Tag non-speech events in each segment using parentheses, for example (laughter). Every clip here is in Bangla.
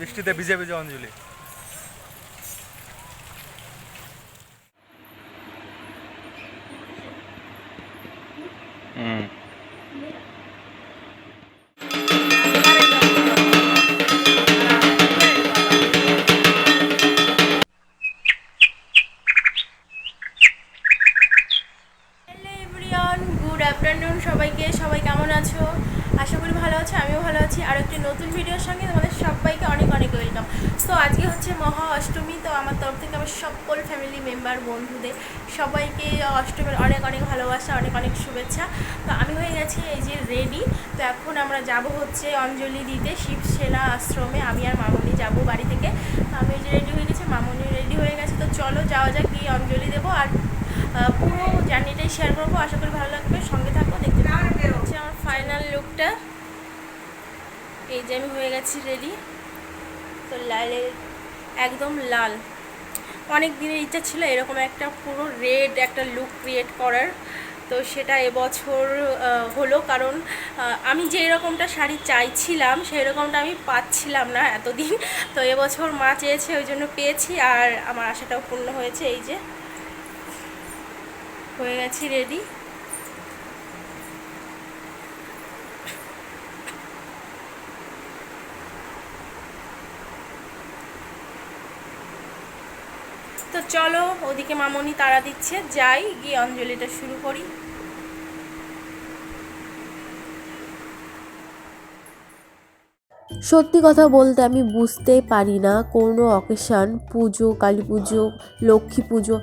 বৃষ্টিতে ভিজে ভিজে অঞ্জলি। হুম। সবাইকে, সবাই কেমন আছো? আশা করি ভালো আছো, আমিও ভালো আছি। আর একটি নতুন ভিডিওর সঙ্গে তোমাদের সবাইকে অনেক অনেক ওয়েলকাম তো আজকে হচ্ছে মহা অষ্টমী, তো আমার তরফ থেকে আমার সকল ফ্যামিলি মেম্বার বন্ধুদের সবাইকে অষ্টমীর অনেক অনেক ভালোবাসা, অনেক অনেক শুভেচ্ছা। তো আমি হয়ে গেছি এই যে রেডি তো এখন আমরা যাব হচ্ছে অঞ্জলি দিতে শিবসেনা আশ্রমে। আমি আর মামনি যাব বাড়ি থেকে। তো আমি যে রেডি হয়ে গেছি, মামনি রেডি হয়ে গেছে। তো চলো যাওয়া যাক গিয়ে অঞ্জলি দেবো। আর পুরো জার্নিটাই শেয়ার করব। আশা করি ভালো লাগবে। সঙ্গে থাকো, দেখতে। হচ্ছে আমার ফাইনাল লুকটা এই যে আমি হয়ে গেছি রেডি তো লালের একদম লাল। অনেক দিনের ইচ্ছা ছিল এরকম একটা পুরো রেড একটা লুক ক্রিয়েট করার। তো সেটা এবছর হলো। কারণ আমি যে রকমটা শাড়ি চাইছিলাম, সেই রকমটা আমি পাচ্ছিলাম না এতদিন। তো এবছর মা চেয়েছে, ওই জন্য পেয়েছি। আর আমার আশাটাও পূর্ণ হয়েছে। এই যে হয়ে গেছি রেডি তো চলো ওদিকে মামনি তারা দিচ্ছে যাই গিয়ে অঞ্জলিটা শুরু করি। সত্যি কথা বলতে আমি বুঝতেই পারি না কোনো অকেশান, পুজো, কালী পুজো, লক্ষ্মী পুজো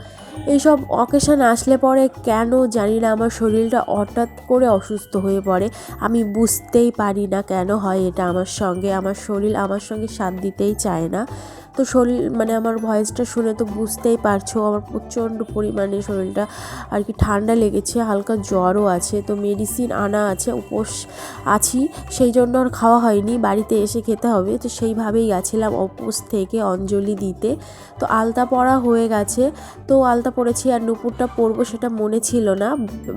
এইসব অকেশান আসলে পরে কেন জানি না, আমার শরীরটা হঠাৎ করে অসুস্থ হয়ে পড়ে। আমি বুঝতেই পারি না কেন হয় এটা আমার সঙ্গে, আমার শরীর আমার সঙ্গে সাথ দিতেই চায় না। তো শরীর মানে আমার ভয়েসটা শুনে তো বুঝতেই পারছ, আমার প্রচণ্ড পরিমাণে শরীরটা আর কি ঠান্ডা লেগেছে, হালকা জ্বরও আছে, তো মেডিসিন আনা আছে, উপোস আছি, সেই জন্য আর খাওয়া হয়নি, বাড়িতে এসে খেতে হবে, তো সেইভাবেই গেছিলাম উপোস থেকে অঞ্জলি দিতে, তো আলতা পরা হয়ে গেছে, তো আলতা পরেছি আর নুপুরটা পরবো সেটা মনে ছিল না,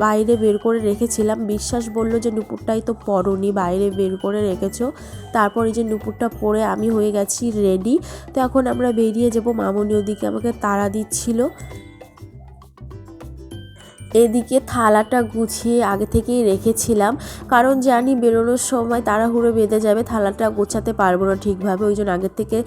বাইরে বের করে রেখেছিলাম, বিশ্বাস বলল যে নুপুরটাই তো পরনি, বাইরে বের করে রেখেছো, তারপর এই যে নুপুরটা পরে আমি হয়ে গেছি রেডি তো এখন আমরা বেরিয়ে যাব, মামনি ওদিকে আমাকে তাড়া দিচ্ছিল। এদিকে থালাটা গুছিয়ে আগে থেকেই রেখেছিলাম, কারণ জানি বেরোনোর সময় তাড়াহুড়ো বেঁধে যাবে, থালাটা গোছাতে পারব না ঠিকভাবে। ওই জন্য আগের থেকে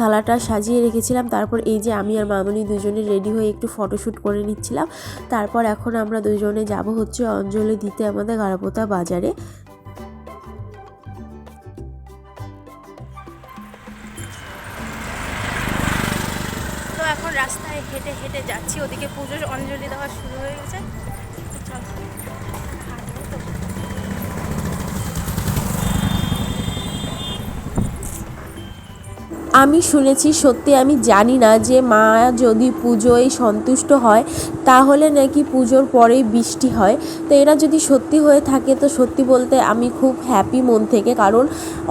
থালাটা সাজিয়ে রেখেছিলাম। তারপর এই যে আমি আর মামনি দুজনে রেডি হয়ে একটু ফটোশ্যুট করে নিচ্ছিলাম। তারপর এখন আমরা দুজনে যাব হচ্ছে অঞ্জলি দিতে আমাদের গারাপোতা বাজারে। এখন রাস্তায় হেঁটে হেঁটে যাচ্ছি ওদিকে পুজোর অঞ্জলি দেওয়া শুরু হয়ে গেছে চলো। আমি শুনেছি, সত্যি আমি জানি না যে মা যদি পুজোয় সন্তুষ্ট হয়, তাহলে নাকি পুজোর পরেই বৃষ্টি হয়। তো এটা যদি সত্যি হয়ে থাকে, তো সত্যি বলতে আমি খুব হ্যাপি মন থেকে। কারণ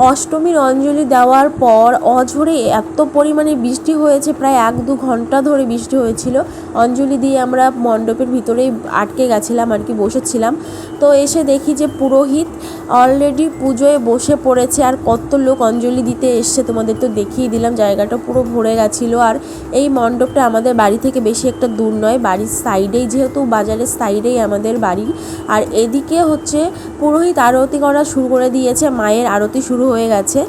অষ্টমীর অঞ্জলি দেওয়ার পর অঝরে এত পরিমাণে বৃষ্টি হয়েছে, প্রায় এক দু ঘণ্টা ধরে বৃষ্টি হয়েছিল। অঞ্জলি দিয়ে আমরা মণ্ডপের ভিতরেই আটকে গেছিলাম আর কি, বসেছিলাম। তো এসে দেখি যে পুরোহিত অলরেডি পুজোয় বসে পড়েছে, আর কত লোক অঞ্জলি দিতে এসছে তোমাদের তো দেখিয়ে দিলাম, জায়গাটা পুরো ভরে গেছিল। আর এই মণ্ডপটা আমাদের বাড়ি থেকে বেশি একটা দূর নয়, বাড়ির সাইডেই, যেহেতু বাজারের সাইডেই আমাদের বাড়ি। আর এদিকে হচ্ছে পুরোহিত আরতি করা শুরু করে দিয়েছে, মায়ের আরতি শুরু হয়ে গেছে।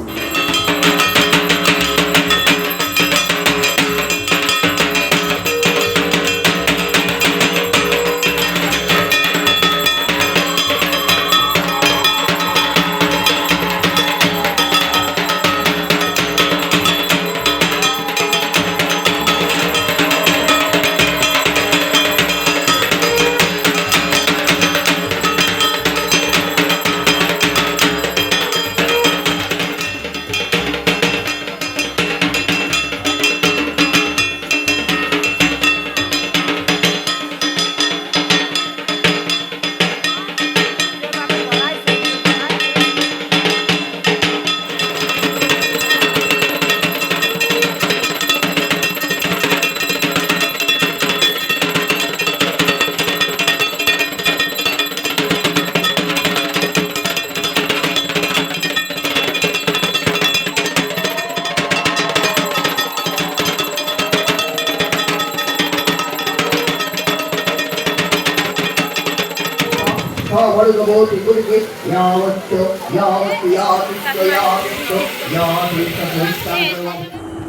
वर्गवोति कुरुते यावच्च यावत् यातिश्च यातिश्च यातिश्च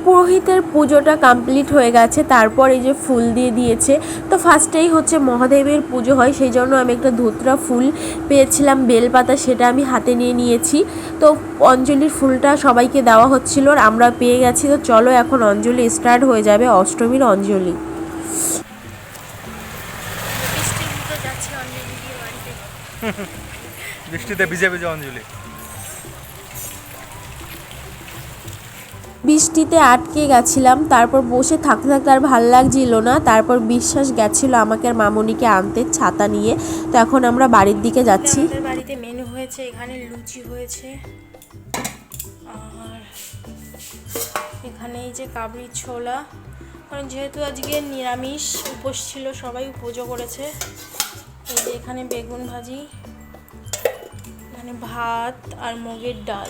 পুরোহিতের পুজোটা কমপ্লিট হয়ে গেছে তারপর এই যে ফুল দিয়ে দিয়েছে তো ফার্স্টেই হচ্ছে মহাদেবের পুজো হয় সেই জন্য আমি একটা ধুতরা ফুল পেয়েছিলাম বেলপাতা সেটা আমি হাতে নিয়ে নিয়েছি তো অঞ্জলির ফুলটা সবাইকে দেওয়া হচ্ছিল আর আমরা পেয়ে গেছি তো চলো এখন অঞ্জলি স্টার্ট হয়ে যাবে অষ্টমীর অঞ্জলি (laughs) বৃষ্টিতে ভিজে ভিজে অঞ্জলি। বৃষ্টিতে আটকে গেছিলাম তারপর বসে থাকতে থাকতে আর ভালো লাগছিল না তারপর বিশ্বাস গেছিল আমাকে আর মামনিকে আনতে ছাতা নিয়ে। তো এখন আমরা বাড়ির দিকে যাচ্ছি। বাড়িতে মেনু হয়েছে এখানে লুচি হয়েছে আর এখানে এই যে কাবলি ছোলা। কারণ যেহেতু আজকে নিরামিষ উপোস ছিল সবাই পুজো করেছে। এই যে এখানে বেগুন ভাজি, এখানে ভাত আর মুগের ডাল।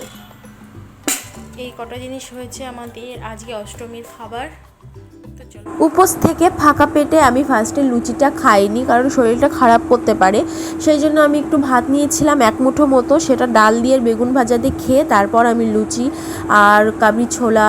এই কটা জিনিস হয়েছে আমাদের আজকে অষ্টমীর খাবার। উপোস থেকে ফাঁকা পেটে আমি ফার্স্টে লুচিটা খাইনি, কারণ শরীরটা খারাপ করতে পারে। সেই জন্য আমি একটু ভাত নিয়েছিলাম এক মুঠো মতো, সেটা ডাল দিয়ে বেগুন ভাজা দিয়ে খেয়ে তারপর আমি লুচি আর কাবলি ছোলা